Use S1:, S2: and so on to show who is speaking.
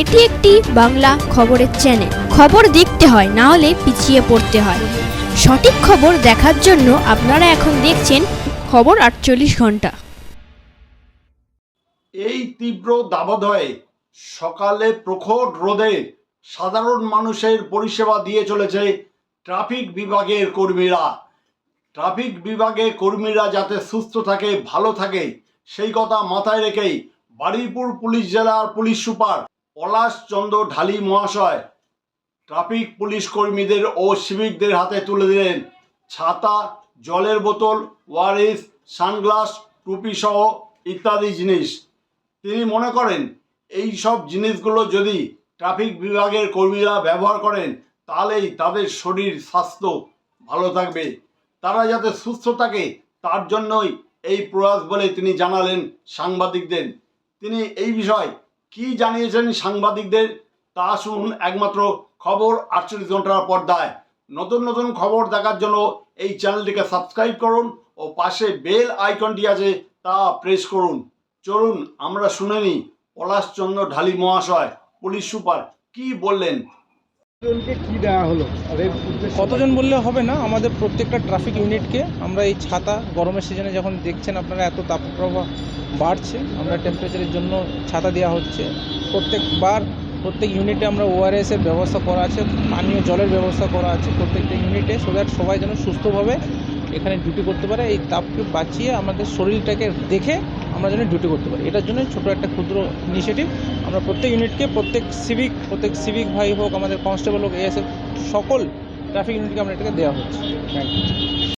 S1: এটি একটি বাংলা খবরের চ্যানেল খবর দেখতে হয়, না হলে পিছিয়ে পড়তে হয়। সঠিক খবর দেখার জন্য আপনারা এখন দেখছেন খবর আটচল্লিশ ঘণ্টা।
S2: এই তীব্র দাবদাহে সকালে প্রখর রোদে সাধারণ মানুষের পরিষেবা দিয়ে চলেছে ট্রাফিক বিভাগের কর্মীরা। ট্রাফিক বিভাগের কর্মীরা যাতে সুস্থ থাকে, ভালো থাকে, সেই কথা মাথায় রেখেই বারুইপুর পুলিশ জেলার পুলিশ সুপার পলাশ চন্দ্র ঢালি মহাশয় ট্রাফিক পুলিশ কর্মীদের ও সিভিকদের হাতে তুলে দিলেন। ছাতা, জলের বোতল ওয়ারিস সানগ্লাস, টুপি সহ ইত্যাদি জিনিস। তিনি মনে করেন, এই সব জিনিসগুলো যদি ট্রাফিক বিভাগের কর্মীরা ব্যবহার করেন, তাহলেই তাদের শরীর, স্বাস্থ্য ভালো থাকবে। তারা যাতে সুস্থ থাকে, তার জন্যই এই প্রয়াস বলে তিনি জানালেন সাংবাদিকদের। তিনি এই বিষয় কি জানিয়েছেন সাংবাদিকদের? তা শুনুন একমাত্র খবর আটচল্লিশ ঘণ্টার পর্দায়। নতুন নতুন খবর দেখার জন্য এই চ্যানেলটিকে সাবস্ক্রাইব করুন ও পাশে বেল আইকনটি আছে তা প্রেস করুন। চলুন, আমরা শুনে নিই পলাশচন্দ্র ঢালি মহাশয়, পুলিশ সুপার, কি বললেন?
S3: কতজন বললে হবে না? আমাদের প্রত্যেকটা ট্রাফিক ইউনিটকে আমরা এই ছাতা গরমের সিজনে যখন দেখছেন আপনারা এত তাপপ্রবাহ বাড়ছে, আমরা টেম্পারেচারের জন্য ছাতা দেওয়া হচ্ছে। প্রত্যেকবার প্রত্যেক ইউনিটে আমরা ওআরএস এর ব্যবস্থা করা আছে, পানীয় জলের ব্যবস্থা করা আছে প্রত্যেকটা ইউনিটে সো দ্যাট সবাই যেন সুস্থভাবে এখানে ডিউটি করতে পারে। এই তাপকে বাঁচিয়ে আমাদের শরীরটাকে দেখে আমরা যেন ডিউটি করতে পারি। এটার জন্য ছোটো একটা ক্ষুদ্র ইনিশিয়েটিভ আমরা প্রত্যেক ইউনিটকে প্রত্যেক সিভিক প্রত্যেক সিভিক ভাই হোক, আমাদের কনস্টেবল হোক এএসএফ সকল ট্রাফিক ইউনিটকে আমরা এটাকে দেওয়া হচ্ছে।
S4: Thank you.